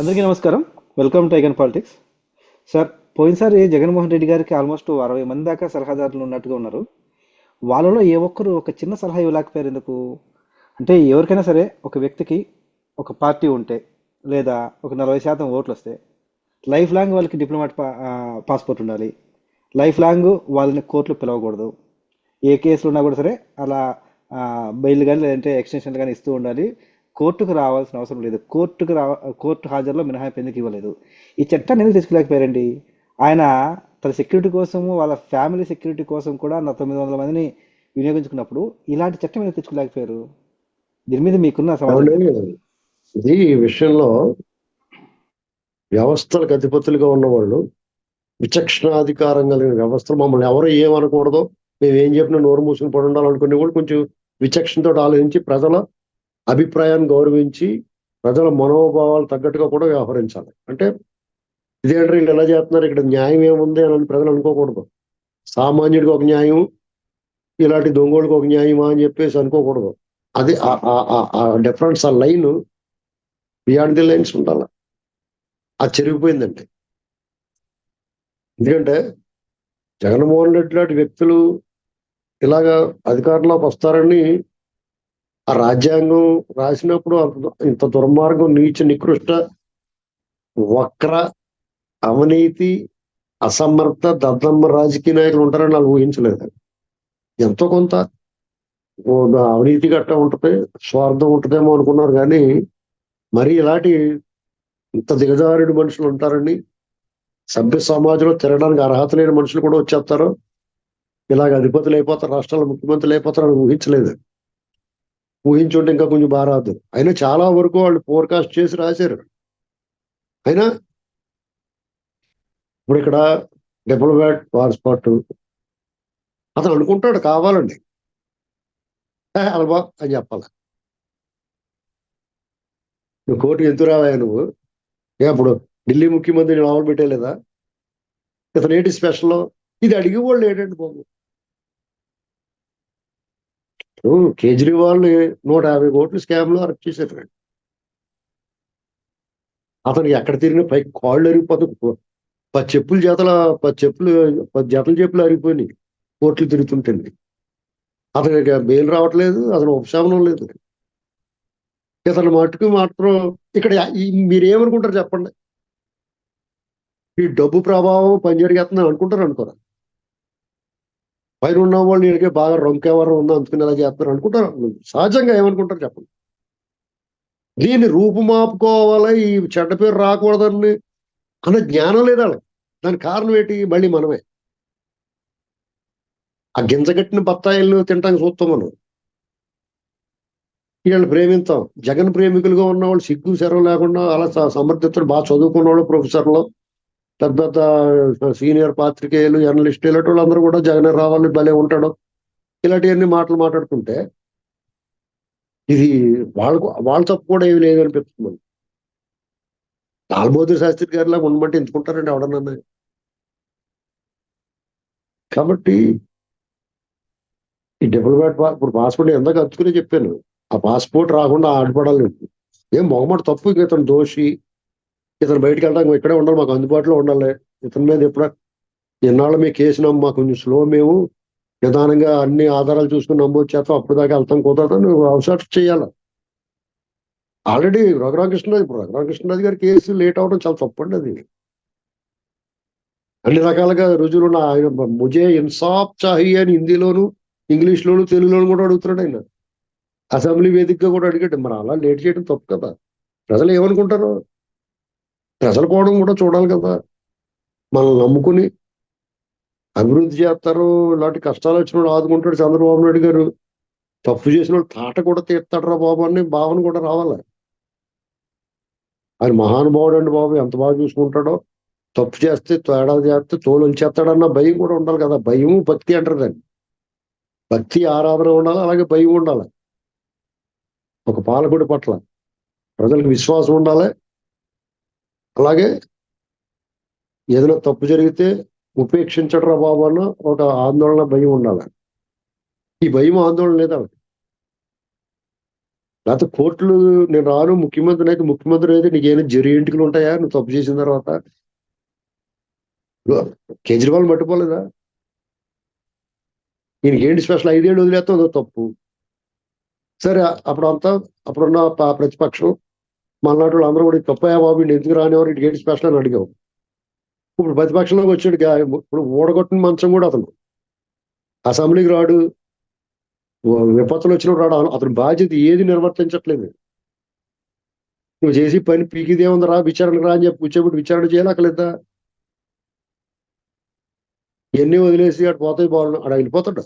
అందరికీ నమస్కారం. Welcome to ఐగన్ పాలిటిక్స్ సార్ పోయినసారి జగన్మోహన్ రెడ్డి గారికి ఆల్మోస్ట్ అరవై మంది దాకా సలహాదారులు ఉన్నట్టుగా ఉన్నారు. వాళ్ళలో ఏ ఒక్కరు ఒక చిన్న సలహా ఇవ్వలేకపోయారు ఎందుకు? అంటే ఎవరికైనా సరే ఒక వ్యక్తికి ఒక పార్టీ ఉంటే లేదా ఒక నలభై శాతం ఓట్లు వస్తే లైఫ్ లాంగ్ వాళ్ళకి డిప్లొమాట్ పాస్పోర్ట్ ఉండాలి. లైఫ్ లాంగ్ వాళ్ళని కోర్టులు పిలవకూడదు. ఏ కేసులు ఉన్నా కూడా సరే అలా బెయిల్ కానీ లేదంటే ఎక్స్టెన్షన్లు కానీ ఇస్తూ ఉండాలి. కోర్టుకు రావాల్సిన అవసరం లేదు. కోర్టుకు రా కోర్టు హాజరులో మినహాయింపు ఎందుకు ఇవ్వలేదు? ఈ చట్టాన్ని ఎందుకు తీసుకులేకపోయారండి? ఆయన తన సెక్యూరిటీ కోసము వాళ్ళ ఫ్యామిలీ సెక్యూరిటీ కోసం కూడా నా తొమ్మిది వందల మందిని వినియోగించుకున్నప్పుడు ఇలాంటి చట్టం ఎందుకు తెచ్చుకోలేకపోయారు దీని మీద మీకున్న ఇది ఈ విషయంలో వ్యవస్థలకు అధిపతులుగా ఉన్నవాళ్ళు విచక్షణాధికారం కలిగిన వ్యవస్థలు మమ్మల్ని ఎవరు ఏమనకూడదు మేము ఏం చెప్పినా నోరు మూసుకుని పడి ఉండాలనుకునే వాళ్ళు కొంచెం విచక్షణతో ఆలోచించి ప్రజల అభిప్రాయాన్ని గౌరవించి ప్రజల మనోభావాలు తగ్గట్టుగా కూడా వ్యవహరించాలి. అంటే ఇదేంటి వీళ్ళు ఎలా చేస్తున్నారు? ఇక్కడ న్యాయం ఏముంది అని ప్రజలు అనుకోకూడదు. సామాన్యుడికి ఒక న్యాయం ఇలాంటి దొంగోళ్ళకి ఒక న్యాయమా అని చెప్పేసి అనుకోకూడదు. అది ఆ- ఆ డిఫరెన్స్ ఆ లైన్ బియాండ్ ది లైన్స్ ఉండాలి. అది చెరిగిపోయిందండి. ఎందుకంటే జగన్మోహన్ రెడ్డి లాంటి వ్యక్తులు ఇలాగా అధికారంలోకి వస్తారని ఆ రాజ్యాంగం రాసినప్పుడు అంత- ఇంత దుర్మార్గం నీచ నికృష్ట వక్ర అవినీతి అసమర్థ దద్దమ్మ రాజకీయ నాయకులు ఉంటారని వాళ్ళు ఊహించలేదు. ఎంతో కొంత అవినీతి గట్ట ఉంటుంది స్వార్థం ఉంటుందేమో అనుకున్నారు కానీ మరి ఇలాంటి ఇంత దిగజారుడు మనుషులు ఉంటారని సభ్య సమాజంలో తిరగడానికి అర్హత లేని మనుషులు కూడా వచ్చేస్తారు. ఇలాగ అధిపతులు అయిపోతారు రాష్ట్రాల ముఖ్యమంత్రులు అని ఊహించలేదు. ఊహించుంటే ఇంకా కొంచెం బారాదు అయినా చాలా వరకు వాళ్ళు ఫోర్కాస్ట్ చేసి రాశారు. అయినా ఇప్పుడు ఇక్కడ డిప్లొమాట్ స్పాట్ అతను అనుకుంటాడు కావాలండి. "ఏ, అని చెప్పాలి. నువ్వు కోర్టుకి ఎందుకు రావా నువ్వు? ఏ అప్పుడు ఢిల్లీ ముఖ్యమంత్రిని లోపల పెట్టలేదా ఇతను ఏంటి స్పెషల్ ఇది అడిగి వాళ్ళు ఏంటండి బాబు? ఇప్పుడు కేజ్రీవాల్ నూట యాభై కోట్లు స్కామ్లో అరెస్ట్ చేశారు అతను ఎక్కడ తిరిగిన పై కాళ్ళు అరిగిపోతుంది పది చెప్పులు జతల పది చెప్పులు పది జతల చెప్పులు అరిగిపోయినాయి. కోట్లు తిరుగుతుంటుంది అతనికి బెయిల్ రావట్లేదు అతను ఉపశమనం లేదు. ఇతను మటుకు మాత్రం ఇక్కడ మీరేమనుకుంటారు చెప్పండి? ఈ డబ్బు ప్రభావం పనిచేరిగేస్తుంది అనుకుంటారు అనుకోరా? పైన ఉన్న వాళ్ళు వీళ్ళకి బాగా రొంకెవరం ఉందా అందుకుని ఎలా చేస్తారు అనుకుంటారు. సహజంగా ఏమనుకుంటారు చెప్పండి. దీన్ని రూపుమాపుకోవాలి ఈ చెడ్డ పేరు రాకూడదని అన్న జ్ఞానం లేదు వాళ్ళకి. దానికి కారణం ఏంటి? మళ్ళీ మనమే. ఆ గింజగట్టిన బత్తాయిలను తినడానికి చూస్తాం మనం. వీళ్ళని ప్రేమిస్తాం జగన్ ప్రేమికులుగా ఉన్న వాళ్ళు సిగ్గు సెరవు లేకుండా అలా సమర్థితులు బాగా చదువుకున్న వాళ్ళు ప్రొఫెసర్లు తర్వాత సీనియర్ పాత్రికేయులు జర్నలిస్ట్ ఇలాంటి వాళ్ళందరూ కూడా జగన్ రావాలి భలే ఉంటాడు. ఇలాంటివన్నీ మాటలు మాట్లాడుకుంటే ఇది వాళ్ళకు వాళ్ళ తప్పు కూడా ఏమి లేదనిపిస్తుంది అనిపిస్తుంది లాల్బహదూర్ శాస్త్రి గారిలా ఉండమంటే ఎంచుకుంటారండి ఎవడన్నా కాబట్టి ఈ డిప్లొమాట్ ఇప్పుడు పాస్పోర్ట్ ఎందాక అతుకునే చెప్పాను. ఆ పాస్పోర్ట్ రాకుండా ఆడపడాలి. ఏం మొగమాట తప్పు ఇంకా ఇతను దోషి. ఇతను బయటికి వెళ్ళడానికి ఇక్కడే ఉండాలి మాకు అందుబాటులో ఉండాలి. ఇతని మీద ఎప్పుడ ఎన్నాళ్ళు మీ కేసు మాకు కొంచెం స్లో మేము. నిదానంగా అన్ని ఆధారాలు చూసుకుని నమోదు చేస్తాం అప్పుడు దాకా వెళ్తాం కుదరదు నువ్వు అవసరం చేయాలి. ఆల్రెడీ రఘురామకృష్ణరాజు ఇప్పుడు రఘురామకృష్ణరాజు గారి కేసు లేట్ అవడం చాలా తప్పండి అది. అన్ని రకాలుగా రుజువులు ఉన్న ఆయన ముజే ఇన్సాఫ్ చాహి అని హిందీలోను ఇంగ్లీష్ లోను తెలుగులోను కూడా అడుగుతున్నాడు ఆయన. అసెంబ్లీ వేదికగా కూడా అడిగాడు మరి అలా లేట్ చేయడం తప్పు కదా. ప్రజలు ఏమనుకుంటారు? ప్రజల కోణం కూడా చూడాలి కదా. మనల్ని నమ్ముకుని అభివృద్ధి చేస్తారు. ఇలాంటి కష్టాలు వచ్చిన వాడు ఆదుకుంటాడు చంద్రబాబు నాయుడు గారు. తప్పు చేసిన తాట కూడా తీస్తాడు రా బాబు అని భావన కూడా రావాలి? ఆయన మహానుభావుడు అండి బాబు. ఎంత బాగా చూసుకుంటాడో. తప్పు చేస్తే తేడా చేస్తే తోలు ఉంచేస్తాడన్న భయం కూడా ఉండాలి కదా. భయం భక్తి అంటారు దాన్ని. భక్తి ఆరాధన ఉండాలి అలాగే భయం ఉండాలి. ఒక పాలకుడి పట్ల ప్రజలకు విశ్వాసం ఉండాలి. అలాగే ఏదైనా తప్పు జరిగితే ఉపేక్షించడరా బాబు అన్న ఒక ఆందోళన భయం ఉండాలి. ఈ భయం ఆందోళన లేదా? లేకపోతే కోర్టులు నేను రాను ముఖ్యమంత్రి అయితే ముఖ్యమంత్రి అయితే నీకేమైనా జరి ఇంటికలు ఉంటాయా? నువ్వు తప్పు చేసిన తర్వాత? కేజ్రీవాల్ మట్టుకోలేదా ఈయనకి ఏంటి స్పెషల్? ఐదేళ్ళు వదిలేస్తా తప్పు. సరే అప్పుడు అంతా అప్పుడున్న ప్రతిపక్షం మళ్ళాటి వాళ్ళు అందరూ కూడా తప్పయా బాబు వీడిని ఎందుకు రానివారు ఇటు ఏంటి స్పెషల్ అని అడిగావు. ఇప్పుడు ప్రతిపక్షంలోకి వచ్చాడు ఇప్పుడు ఓడగొట్టిన మంచం కూడా అతను. అసెంబ్లీకి రాడు విపత్తులు వచ్చినప్పుడు రాడు అతని బాధ్యత ఏది నిర్వర్తించట్లేదు. నువ్వు చేసి పని పీకిదేముంది రా విచారణకు రా అని చెప్పి కూర్చోబెట్టి విచారణ చేయలేకలేదా ఎన్ని వదిలేసి అటు పోతాయి బాగున్నాడు అక్కడ వెళ్ళిపోతాడు.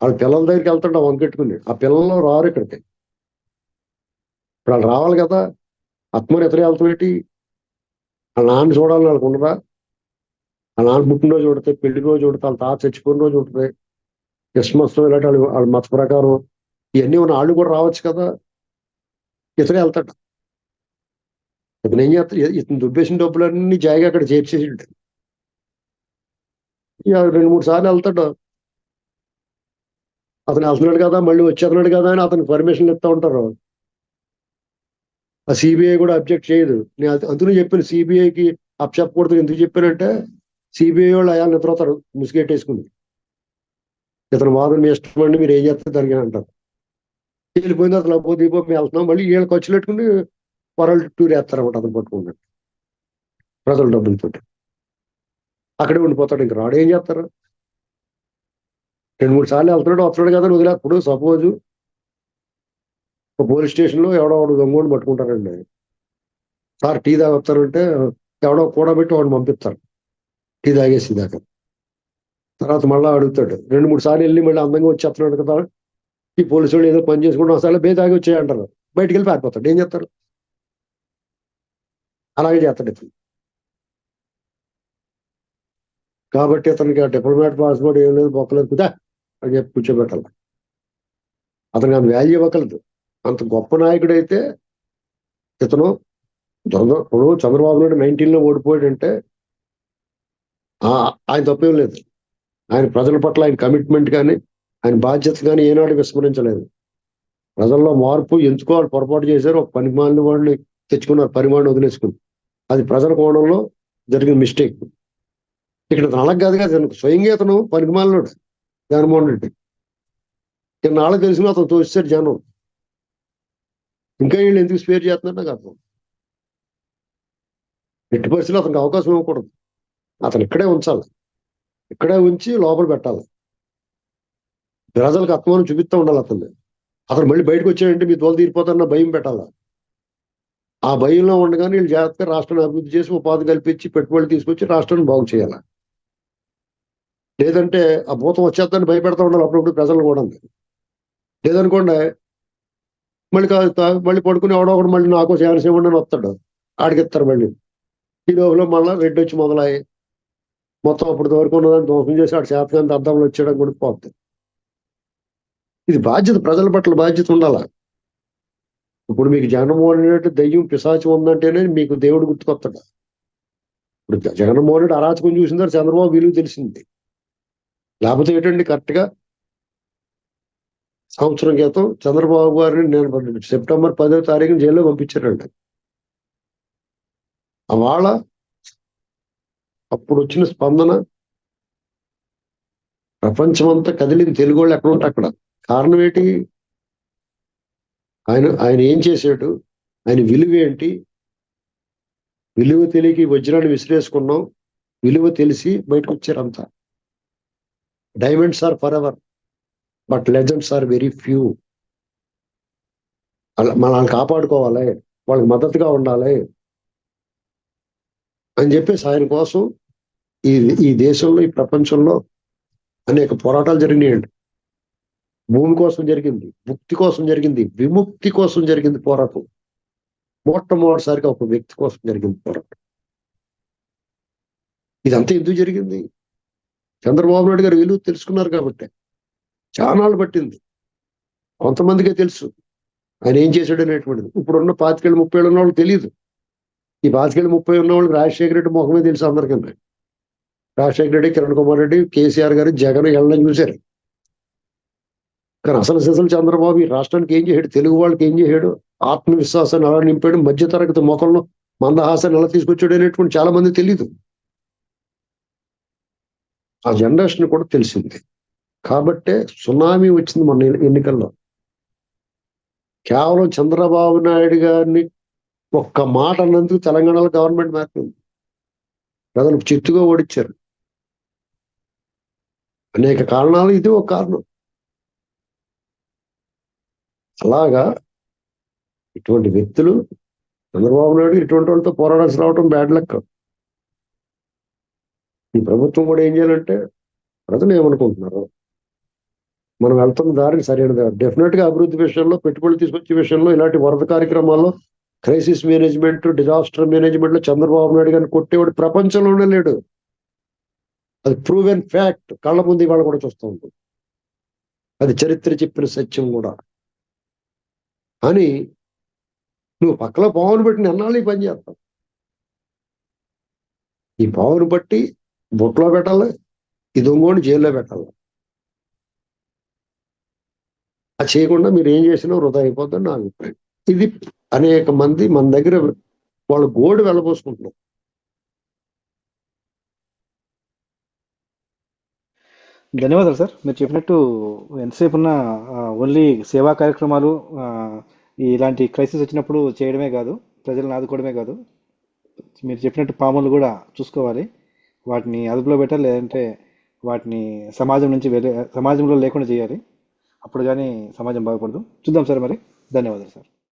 వాళ్ళ పిల్లల దగ్గరికి వెళ్తాడు వంకెట్టుకుని ఆ పిల్లలు రారు ఇక్కడికి. ఇప్పుడు వాళ్ళు రావాలి కదా. ఆత్మని ఎత్తనే వెళ్తామేంటి వాళ్ళ నాన్న చూడాలని వాళ్ళకు ఉండదా? వాళ్ళ నాన్న పుట్టినరోజు చూడితే పెళ్ళి రోజు వాళ్ళ తాత చచ్చిపోయిన రోజు ఉంటుంది. క్రిస్మస్ ఇలాంటి వాళ్ళు వాళ్ళ మత ప్రకారం ఇవన్నీ ఉన్న వాళ్ళు కూడా రావచ్చు కదా? ఇతనే వెళ్తాడు. ఇతను ఏం చేస్తాడు? ఇతను దుబ్బేసిన డబ్బులన్నీ జాయిగా అక్కడ చేర్చేసి ఉంటాడు. రెండు మూడు సార్లు వెళ్తాడు. అతను వెళ్తున్నాడు కదా మళ్ళీ వచ్చేస్తున్నాడు కదా అని అతనికి పర్మిషన్ ఇస్తా ఉంటారు. ఆ సిబిఐ కూడా అబ్జెక్ట్ చేయదు. నేను అది- అందులో చెప్పాను సిబిఐకి అప్ చెప్పకూడదు ఎందుకు చెప్పానంటే సిబిఐ వాళ్ళు అయాలు నిద్రపోతారు ముసుగెట్టేసుకుని. ఇతను వాదన మీ ఇష్టం అండి మీరు ఏం చేస్తారు దానికి అంటారు. వెళ్ళిపోయింది అసలు అబ్బో దీపో మేము వెళ్తున్నాం. మళ్ళీ వీళ్ళు ఖర్చులు పెట్టుకుని వరల్డ్ టూర్ వేస్తారనమాట అతను పట్టుకున్నాడు ప్రజల డబ్బులతో అక్కడే ఉండిపోతాడు. ఇంక రాడు. ఏం చేస్తారు? రెండు మూడు సార్లు వెళ్తున్నాడు. వస్తున్నాడు కదా అని సపోజు సపోజ్ పోలీస్ స్టేషన్లో ఎవడో వాడు దొంగోడు పట్టుకుంటారండి. సార్ టీ తాగొస్తారంటే ఎవడో కూడబెట్టి వాడు పంపిస్తారు. టీ తాగేసి దాకా. తర్వాత మళ్ళీ అడుగుతాడు రెండు మూడు సార్లు వెళ్ళి మళ్ళీ అందంగా వచ్చేస్తున్నాడు కదా. ఈ పోలీసు వాళ్ళు ఏదో పని చేసుకుంటాం అసలు బే తాగి వచ్చాయంటారు బయటికి వెళ్ళి పారిపోతాడు. ఏం చేస్తారు? అలాగే చేస్తాడు ఇతను. కాబట్టి అతనికి ఆ డిప్లొమాట్ పాస్పోర్ట్ ఏం లేదు బొక్కలేదు. కుదా అని చెప్పి కూర్చోబెట్టాలి. అతనికి అంత వాల్యూ ఇవ్వగలదు అంత గొప్ప నాయకుడైతే ఇతను ఇప్పుడు చంద్రబాబు నాయుడు నైన్టీన్లో ఓడిపోయాడంటే ఆ- ఆయన తప్పేం లేదు. ఆయన ప్రజల పట్ల ఆయన కమిట్మెంట్ కానీ ఆయన బాధ్యత కానీ ఏనాడు విస్మరించలేదు. ప్రజల్లో మార్పు ఎంచుకోవాలి పొరపాటు చేశారు. ఒక పని వాళ్ళని తెచ్చుకున్నారు. పరిమాణం వదిలేసుకుని. అది ప్రజల కోణంలో జరిగిన మిస్టేక్ ఇక్కడ అలా కాదు కదా. ఇతను స్వయంగా అతను పనికిమాలినోడు జగన్మోహన్ రెడ్డి. నాళ్ళకి తెలిసిన అతను తోస్తాడు జనం. ఇంకా వీళ్ళు ఎందుకు స్పేర్ చేస్తున్నారు నాకు అర్థం ఎట్టి పరిస్థితుల్లో అతనికి అవకాశం ఇవ్వకూడదు. అతను ఇక్కడే ఉంచాలి. ఇక్కడే ఉంచి లోపల పెట్టాలి. ప్రజలకు అత్మానం చూపిస్తూ ఉండాలి అతన్ని. అతను మళ్ళీ బయటకు వచ్చాడంటే మీ తోలు తీరిపోతారన్న భయం పెట్టాలి? ఆ భయంలో ఉండగానే వీళ్ళు జాగ్రత్తగా రాష్ట్రాన్ని అభివృద్ధి చేసి ఉపాధి కల్పించి పెట్టుబడులు తీసుకొచ్చి రాష్ట్రాన్ని బాగు చేయాలి? లేదంటే ఆ భూతం వచ్చేద్దని భయపెడతా ఉండాలి అప్పుడప్పుడు ప్రజలు కూడా. లేదనుకోండి మళ్ళీ మళ్ళీ పడుకుని ఎవడో ఒకడు మళ్ళీ నాకు సేవన అని వస్తాడు. ఆడికిస్తారు మళ్ళీ. ఈ లోపల మళ్ళీ రెడ్ వచ్చి మొదలయ్యి. మొత్తం అప్పటి వరకు ఉన్నదాన్ని ధ్వంసం చేసి ఆడు శాతకాంత అర్థంలో వచ్చేయడం కూడా పోతుంది ఇది బాధ్యత ప్రజల పట్ల బాధ్యత ఉండాల? ఇప్పుడు మీకు జగన్మోహన్ రెడ్డి దయ్యం పిశాచం ఉందంటేనే మీకు దేవుడు గుర్తుకొస్తాడు. ఇప్పుడు జ- జగన్మోహన్ రెడ్డి అరాచకం చూసిందారు చంద్రబాబు విలువ తెలిసింది. లేకపోతే ఏంటండి కరెక్ట్గా సంవత్సరం క్రితం చంద్రబాబు గారిని నేను సెప్టెంబర్ పదో తారీఖున జైల్లో పంపించారండి వాళ్ళ అప్పుడు వచ్చిన స్పందన ప్రపంచమంతా కదిలింది. తెలుగు వాళ్ళు ఎక్కడ ఉంటే అక్కడ? కారణం ఏంటి? ఆయన ఆయన ఏం చేశాడు? ఆయన విలువ ఏంటి? విలువ తెలియకి వజ్రాన్ని విసిరేసుకున్నాం. విలువ తెలిసి బయటకు వచ్చారంతా diamonds are forever. But legends are very few మనల్ని కాపాడుకోవాలి. వాళ్ళకి మద్దతుగా ఉండాలి. అని చెప్పేసి ఆయన కోసం ఈ ఈ దేశంలో ఈ ప్రపంచంలో అనేక పోరాటాలు జరిగినాయండి భూమి కోసం జరిగింది ముక్తి కోసం జరిగింది విముక్తి కోసం జరిగింది పోరాటం. మొట్టమొదటిసారిగా ఒక వ్యక్తి కోసం జరిగింది పోరాటం. ఇదంతా ఎందుకు జరిగింది? చంద్రబాబు నాయుడు గారు విలువ తెలుసుకున్నారు కాబట్టి. చాలా పట్టింది. కొంతమందికే తెలుసు. ఆయన ఏం చేశాడు అనేటువంటిది. ఇప్పుడున్న పాతికేళ్ళు ముప్పై ఏళ్ళు ఉన్న వాళ్ళకి తెలియదు ఈ పాతికేళ్ళు ముప్పై ఉన్న వాళ్ళకి రాజశేఖర రెడ్డి ముఖమే తెలుసు అందరికన్నా రాజశేఖర రెడ్డి కిరణ్ కుమార్ రెడ్డి కేసీఆర్ గారు జగన్ వెళ్ళని చూశారు. కానీ అసలు సిసలు చంద్రబాబు ఈ రాష్ట్రానికి ఏం చేశాడు? తెలుగు వాళ్ళకి ఏం చేశాడు? ఆత్మవిశ్వాసాన్ని అలా నింపాడు. మధ్యతరగతి మొక్కలను మందహాసాన్ని ఎలా తీసుకొచ్చాడు అనేటువంటి చాలా మంది తెలియదు ఆ జనరేషన్ కూడా తెలిసింది. కాబట్టే సునామీ వచ్చింది మొన్న ఎన్నికల్లో. కేవలం చంద్రబాబు నాయుడు గారిని ఒక్క మాట అన్నందుకు తెలంగాణలో గవర్నమెంట్ మారింది ప్రజలు చిత్తుగా ఓడించారు అనేక కారణాలు ఇది ఒక కారణం. అలాగా ఇటువంటి వ్యక్తులు చంద్రబాబు నాయుడు ఇటువంటి వాళ్ళతో పోరాడాల్సి రావడం బ్యాడ్ లక్. ఈ ప్రభుత్వం కూడా ఏం చేయాలంటే ప్రజలు ఏమనుకుంటున్నారు మనం వెళ్తున్న దారి సరైన దారి. డెఫినెట్గా అభివృద్ధి విషయంలో పెట్టుబడులు తీసుకొచ్చే విషయంలో ఇలాంటి వరద కార్యక్రమాల్లో క్రైసిస్ మేనేజ్మెంట్ డిజాస్టర్ మేనేజ్మెంట్లో చంద్రబాబు నాయుడు గారిని కొట్టేవాడు ప్రపంచంలోనే లేడు. అది ప్రూవెన్ ఫ్యాక్ట్ కళ్ళ ముందు ఇవాళ కూడా చూస్తూ ఉంటుంది అది చరిత్ర చెప్పిన సత్యం కూడా. అని నువ్వు పక్కలో పావును బట్టి నిన్నాళ్ళు ఈ పని చేస్తావు? ఈ పావును బట్టి బొట్లో పెట్టాలి ఈ దొంగోని జైల్లో పెట్టాలి. చేయకుండా మీరు ఏం చేసినా వృధా అయిపోద్దని నా అభిప్రాయం. ఇది అనేక మంది మన దగ్గర వాళ్ళు గోడు వెళ్ళబోసుకుంటున్నారు. ధన్యవాదాలు సార్. మీరు చెప్పినట్టు ఎంతసేపు ఉన్న ఓన్లీ సేవా కార్యక్రమాలు ఇలాంటి క్రైసిస్ వచ్చినప్పుడు చేయడమే కాదు ప్రజలను ఆదుకోవడమే కాదు. మీరు చెప్పినట్టు పాములు కూడా చూసుకోవాలి. వాటిని అదుపులో పెట్టాలి లేదంటే వాటిని సమాజం నుంచి వెళ్ళే సమాజంలో లేకుండా చేయాలి. అప్పుడు కానీ సమాజం బాగుపడదు. చూద్దాం సార్ మరి. ధన్యవాదాలు సార్.